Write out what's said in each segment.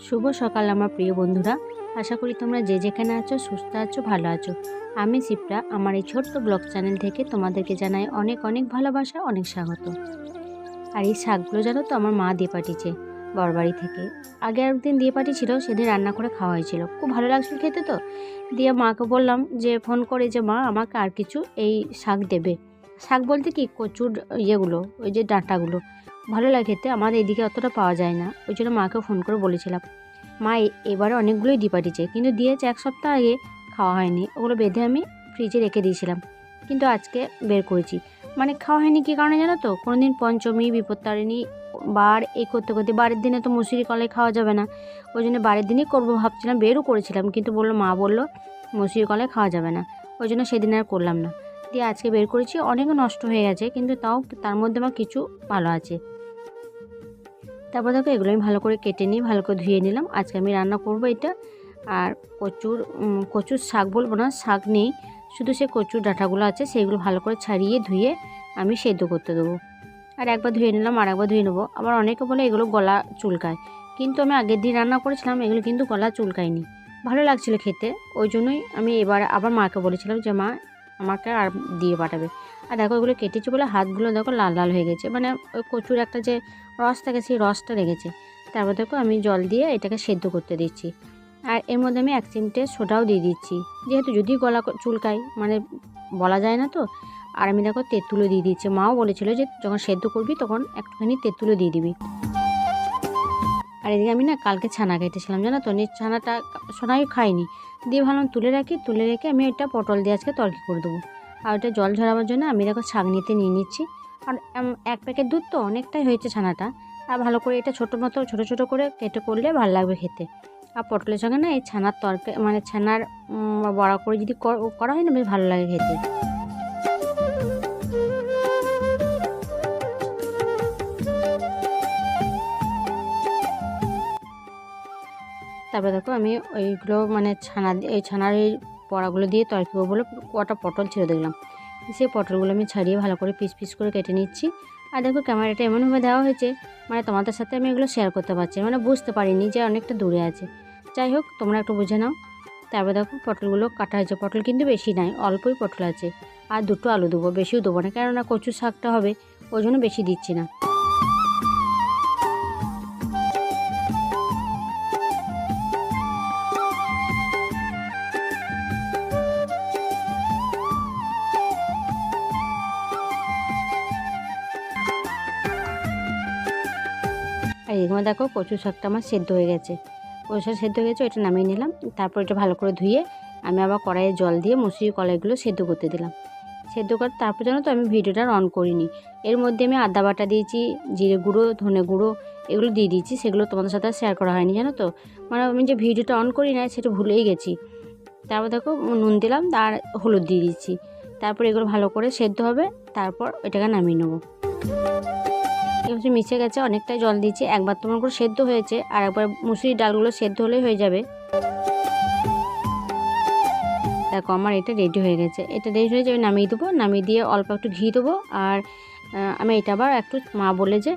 শুভ সকাল আমার প্রিয় বন্ধুরা। আশা করি তোমরা যে যেখানে আছো, সুস্থ আছো, ভালো আছো। আমি শিপ্রা, আমার এই ছোট্ট ব্লগ চ্যানেল থেকে তোমাদেরকে জানাই অনেক অনেক ভালোবাসা, অনেক স্বাগত। আর এই শাকগুলো জানো তো, আমার মা দিয়ে পাঠিয়েছে বরবাড়ি থেকে। আগে একদিন দিয়ে পাঠিয়েছিল, সেদিন রান্না করে খাওয়া হয়েছিল। খুব ভালো লাগছিল খেতে তো। দিয়ে মাকে বললাম যে, ফোন করে যে, মা, আমাকে আর কিছু এই শাক দেবে। শাক বলতে কি? কচুর ইয়েগুলো, ওই যে ডাঁটাগুলো। ভালো লাগে খেতে, আমাদের এদিকে অতটা পাওয়া যায় না। ওই জন্য মাকে ফোন করে বলেছিলাম, মা এবারে অনেকগুলোই দিয়ে পাঠিয়েছে কিন্তু দিয়েছে এক সপ্তাহ আগে খাওয়া হয়নি। ওগুলো বেঁধে আমি ফ্রিজে রেখে দিয়েছিলাম, কিন্তু আজকে বের করেছি। মানে খাওয়া হয়নি কী কারণে জানো তো? কোনো দিন পঞ্চমী, বিপত্তারিণী, বার এই করতে করতে, বারের দিনে তো মুসুরি কলাই খাওয়া যাবে না। ওই জন্য বারের দিনই করব ভাবছিলাম, বেরও করেছিলাম, কিন্তু বলল, মা বলল মুসুরি কলাই খাওয়া যাবে না। ওই জন্য সেদিন আর করলাম না। দিয়ে আজকে বের করেছি অনেক নষ্ট হয়ে গেছে, কিন্তু তাও তার মধ্যে আমার কিছু ভালো আছে। তারপর দেখো এগুলো আমি ভালো করে কেটে নিই ভালো করে ধুয়ে নিলাম। আজকে আমি রান্না করব এটা। আর কচুর কচুর শাক বলব না, শাক নেই। শুধু সে কচুর ডাঁটাগুলো আছে সেইগুলো ভালো করে ছাড়িয়ে ধুয়ে আমি সেদ্ধ করতে দেবো। আর একবার ধুয়ে নিলাম, আর একবার ধুয়ে নেব। আবার অনেকে বলে এগুলো গলা চুলকায়। কিন্তু আমি আগের দিন রান্না করেছিলাম, এগুলো কিন্তু গলা চুলকায়নি। ভালো লাগছিল খেতে। ওই জন্যই আমি এবার আবার মাকে বলেছিলাম যে, মা, আমাকে আর দিয়ে পাঠাবে। আর দেখো এগুলো কেটেছি বলে হাতগুলো দেখো লাল লাল হয়ে গেছে। মানে ওই কচুর একটা যে রস থাকে সেই রসটা লেগেছে। তারপর দেখো আমি জল দিয়ে এটাকে সেদ্ধ করতে দিচ্ছি। আর এর মধ্যে আমি এক চিমটে সোডাও দিয়ে দিচ্ছি। যেহেতু যদি গলা চুলকায় মানে বলা যায় না তো। আর আমি দেখো তেঁতুলো দিয়ে দিচ্ছি। মাও বলেছিল যে যখন সেদ্ধ করবি তখন একটুখানি তেঁতুলো দিয়ে দিবি। আর এদিকে আমি না কালকে ছানা কেটেছিলাম, জানো তো? নিজ ছানাটা সোনাই খাইনি। দিয়ে ভাবলাম তুলে রাখি, তুলে রেখে আমি এটা পটল দিয়ে আজকে তরকি করে দেবো। আর ওটা জল ঝরাবার জন্য আমি দেখো ছাগনিতে নিয়ে নিচ্ছি। আর এক প্যাকেট দুধ তো, অনেকটাই হয়েছে ছানাটা। আর ভালো করে এটা ছোটো মতো, ছোটো ছোটো করে কেটে করলে ভালো লাগবে খেতে। আর পটলের সঙ্গে না এই ছানার তরকারি মানে ছানার বড়া করে যদি কর- হয় না বেশ ভালো লাগে খেতে। তারপরে দেখো আমি ওইগুলো মানে ছানা ওই ছানার এই বড়াগুলো দিয়ে করব বলে কটা পটল ছিল দেখলাম। সেই পটলগুলো আমি ছাড়িয়ে ভালো করে পিস পিস করে কেটে নিচ্ছি। আর দেখো ক্যামেরাটা এমনভাবে দেওয়া হয়েছে মানে তোমাদের সাথে আমি এগুলো শেয়ার করতে পারছি। মানে বুঝতে পারিনি যে অনেকটা দূরে আছে। যাই হোক, তোমরা একটু বুঝে নাও। তারপর দেখো পটলগুলো কাটা হয়েছে। পটল কিন্তু বেশি নাই, অল্পই পটল আছে। আর দুটো আলু দেবো, বেশিও দেবো না, কেননা কচু শাকটা হবে, ওই জন্য বেশি দিচ্ছি না। আর এখানে দেখো কচু শাকটা আমার সেদ্ধ হয়ে গেছে। কচু শাক সেদ্ধ হয়ে গেছে, ওইটা নামিয়ে নিলাম। তারপর এটা ভালো করে ধুয়ে আমি আবার কড়াইয়ে জল দিয়ে মুসুরি কলাইগুলো সেদ্ধ করতে দিলাম। সেদ্ধ করে তারপর জানো তো আমি ভিডিওটা অন করিনি। এর মধ্যে আমি আদা বাটা দিয়েছি, জিরে গুঁড়ো, ধনে গুঁড়ো এগুলো দিয়ে দিয়েছি, সেগুলো তোমাদের সাথে শেয়ার করা হয়নি, জানো তো? মানে আমি যে ভিডিওটা অন করি না সেটা ভুলেই গেছি। তারপর দেখো নুন দিলাম, আর হলুদ দিয়ে দিচ্ছি তারপর এগুলো ভালো করে সেদ্ধ হবে, তারপর এটাকে নামিয়ে নেব। এবার মিশে গেছে, অনেকটাই জল দিয়েছি। একবার তোমার করে সেদ্ধ হয়েছে, আর একবার মুসুরির ডালগুলো সেদ্ধ হলেই হয়ে যাবে। দেখো, আমার এটা রেডি হয়ে গেছে। এটা রেডি হয়ে যাবে, নামিয়ে দেবো। নামিয়ে দিয়ে অল্প একটু ঘি দেবো, আর আমি এটা আবার একটু মা বলে যে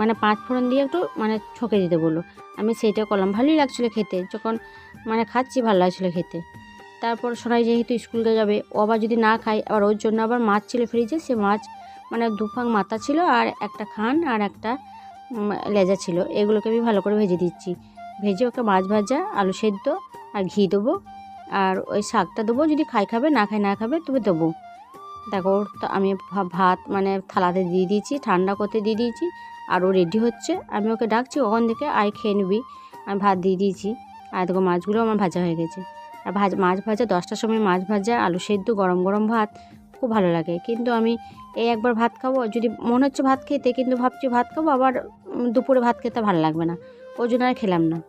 মানে পাঁচ ফোড়ন দিয়ে একটু মানে ছকে দিতে বলল। আমি সেইটা করলাম। ভালোই লাগছিল খেতে। যখন মানে খাচ্ছি, ভালো লাগছিল খেতে। তারপর সোনাই যেহেতু স্কুলে যাবে, ও আবার যদি না খায়, আবার ওর জন্য আবার মাছ ছিল ফ্রিজে সে মাছ মানে দুফাং মাথা ছিল আর একটা খান আর একটা লেজা ছিল। এগুলোকে আমি ভালো করে ভেজে দিচ্ছি। ভেজে ওকে মাছ ভাজা, আলু সেদ্ধ আর ঘি দেবো। আর ওই শাকটা দেবো, যদি খাই খাবে, না খাই না খাবে, তবে দেবো। দেখো আমি ভাত মানে থালাতে দিয়ে দিয়েছি, ঠান্ডা করতে দিয়ে দিয়েছি, আর ও রেডি হচ্ছে। আমি ওকে ডাকছি ওখান থেকে, আয় খেয়ে নিবি। আমি ভাত দিয়ে দিয়েছি। আর দেখো, মাছগুলো আমার ভাজা হয়ে গেছে। আর ভাজ, মাছ ভাজা, দশটার সময় মাছ ভাজা, আলু সেদ্ধ, গরম গরম ভাত খুব ভালো লাগে। কিন্তু আমি এই একবার ভাত খাব, যদি মনে হচ্ছে ভাত খেতে, কিন্তু ভাবছি ভাত খাব, আবার দুপুরে ভাত খেতে ভালো লাগবে না। ওই জন্য আর খেলাম না।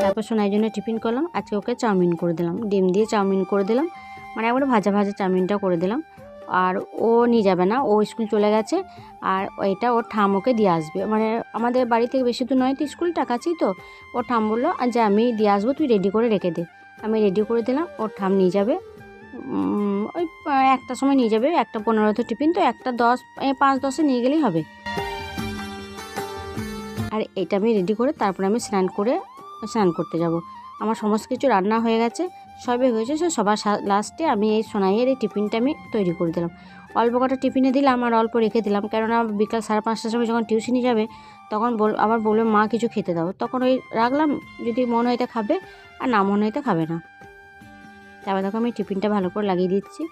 তারপর সোনার জন্য টিফিন করলাম, আজকে ওকে চাউমিন করে দিলাম। ডিম দিয়ে চাউমিন করে দিলাম। মানে একবারে ভাজা ভাজা চাউমিনটা করে দিলাম। আর ও নিয়ে যাবে না, ও স্কুল চলে গেছে, আর এটা ওর ঠাম ওকে দিয়ে আসবে। মানে আমাদের বাড়ি থেকে বেশি দূর নয়, তো স্কুলটা কাছেই তো। ওর ঠাম বলল "আর যে আমি দিয়ে আসব, তুই রেডি করে রেখে দে। আমি রেডি করে দিলাম, ওর ঠাম নিয়ে যাবে। ওই একটা সময় নিয়ে যাবে, একটা পনেরো তো টিফিন, তো একটা দশ পাঁচ দশে নিয়ে গেলেই হবে। আর এটা আমি রেডি করে তারপরে আমি স্নান করে, স্নান করতে যাব। আমার সমস্ত কিছু রান্না হয়ে গেছে, সবই হয়েছে, সে সবার লাস্টে আমি এই সোনাইয়ের এই টিফিনটা আমি তৈরি করে দিলাম। অল্প কটা টিফিনে দিলাম আর অল্প রেখে দিলাম, কেননা বিকাল সাড়ে পাঁচটার সময় যখন টিউশনি যাবে, তখন বল, আবার বলবে, মা, কিছু খেতে দাও। তখন ওই রাখলাম, যদি মনে হয় তা খাবে, আর না মনে হয় তা খাবে না। তারপর দেখো আমি টিফিনটা ভালো করে লাগিয়ে দিচ্ছি।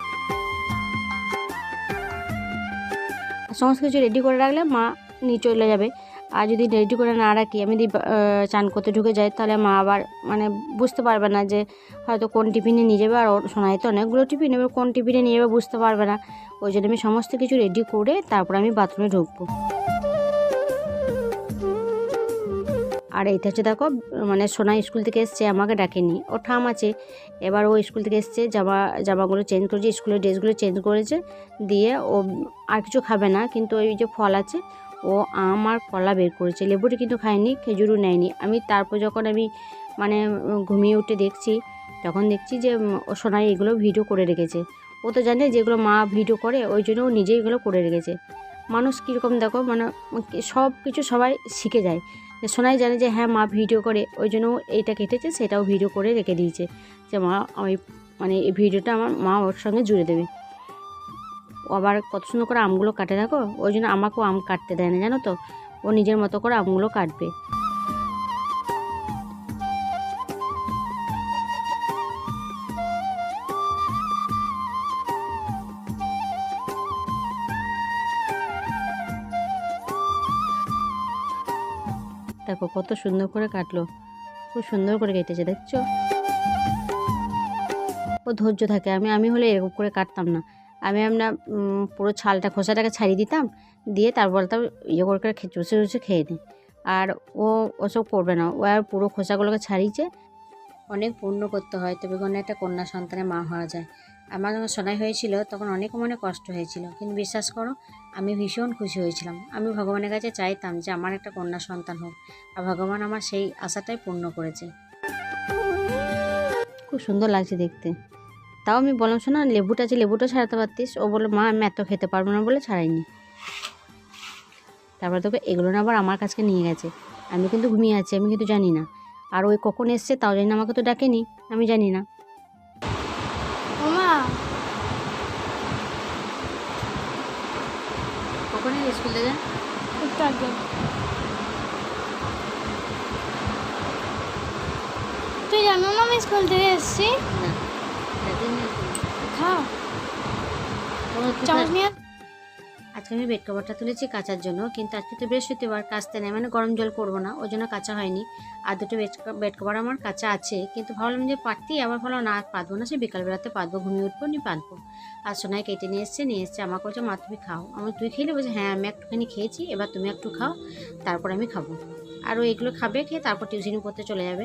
সমস্ত কিছু রেডি করে রাখলে মা নিয়ে চলে যাবে। আর যদি রেডি করে না রাখি, আমি যদি চান করতে ঢুকে যাই, তাহলে মা আবার মানে বুঝতে পারবে না যে হয়তো কোন টিফিনে নিয়ে যাবে। আর সোনাই তো অনেকগুলো টিফিন, এবার কোন টিফিনে নিয়ে যাবে বুঝতে পারবে না। ওই জন্য আমি সমস্ত কিছু রেডি করে তারপর আমি বাথরুমে ঢুকবো। আর এইটা হচ্ছে দেখো মানে সোনা স্কুল থেকে এসছে, আমাকে ডাকেনি। ও ঠাম আছে। এবার ও স্কুল থেকে এসছে, জামা, জামাগুলো চেঞ্জ করেছে, স্কুলের ড্রেসগুলো চেঞ্জ করেছে, দিয়ে ও আর কিছু খাবে না, কিন্তু ওই যে ফল আছে, ও আম আর কলা বের করেছে। লেবুটি কিন্তু খায়নি, খেজুরও নেয়নি। আমি তারপর যখন আমি মানে ঘুমিয়ে উঠে দেখছি, তখন দেখছি যে ও সোনাই এগুলো ভিডিও করে রেখেছে। ও তো জানে যেগুলো মা ভিডিও করে, ওই জন্য ও নিজেই এগুলো করে রেখেছে। মানুষ কীরকম দেখো মানে সব কিছু সবাই শিখে যায়। সোনাই জানে যে হ্যাঁ মা ভিডিও করে। ওই জন্য এইটা কেটেছে, সেটাও ভিডিও করে রেখে দিয়েছে যে, মা, আমি মানে এই ভিডিওটা আমার মা ওর সঙ্গে জুড়ে দেবে। ও আবার কত সুন্দর করে আমগুলো কাটে, দেখো? ওই জন্য আমাকেও আম কাটতে দেয় না, জানো তো? ও নিজের মতো করে আমগুলো কাটবে। দেখো, কত সুন্দর করে কাটলো। খুব সুন্দর করে কেটেছে, দেখছ? ও ধৈর্য থাকে, আমি আমি হলে এরকম করে কাটতাম না। আমি আমরা পুরো ছালটা, খোসাটাকে ছাড়িয়ে দিতাম, দিয়ে তারপর তার ইয়ে করে করে চুষে চুষে খেয়ে নিই। আর ও ওসব করবে না, ও আর পুরো খোসাগুলোকে ছাড়িয়েছে, অনেক পূর্ণ করতে হয়, তবে কোনো একটা কন্যা সন্তানের মা হওয়া যায়। আমার যখন সোনাই হয়েছিল, তখন অনেক মনে কষ্ট হয়েছিল। কিন্তু বিশ্বাস করো, আমি ভীষণ খুশি হয়েছিলাম। আমি ভগবানের কাছে চাইতাম যে আমার একটা কন্যা সন্তান হোক। আর ভগবান আমার সেই আশাটাই পূর্ণ করেছে। খুব সুন্দর লাগছে দেখতে। তাও আমি বললাম, শোনা, লেবুটা আছে লেবুটা ছাড়াতে পারতিস? ও বলল, মা, আমি এত খেতে পারব না বলে ছাড়াইনি। তারপরে তোকে এগুলো না আবার আমার কাছকে নিয়ে গেছে। আমি কিন্তু ঘুমিয়ে আছি, আমি কিন্তু জানি না। আর ওই কখন এসছে তাও জানি না, আমাকে তো ডাকেনি, আমি জানি না ওমা কখন স্কুল যান একটু আগে। তুই জানো না আমি স্কুল থেকে এসেছি? না। খাও। নিয়ে আজকে আমি বেড কভারটা তুলেছি কাচার জন্য, কিন্তু আজকে তো বৃহস্পতিবার, কাচতে নেই মানে গরম জল করব না, ওই জন্য কাঁচা হয়নি। আর দুটো বেড বেড কভার আমার কাঁচা আছে, কিন্তু ভাবলাম যে পারতি আবার ভাবলাম না পাতবো না, সে বিকালবেলাতে পাতবো, ঘুমিয়ে উঠবো নি পাতবো। আর সোনায় কেটে নিয়ে এসছে নিয়ে এসছে, আমাকে বলছে, মা, তুমি খাও। আমি তুই খেলে? বলছে হ্যাঁ আমি একটুখানি খেয়েছি, এবার তুমি একটু খাও, তারপর আমি খাব। আর ও এগুলো খাবে, খেয়ে তারপর টিউশনি পড়তে চলে যাবে।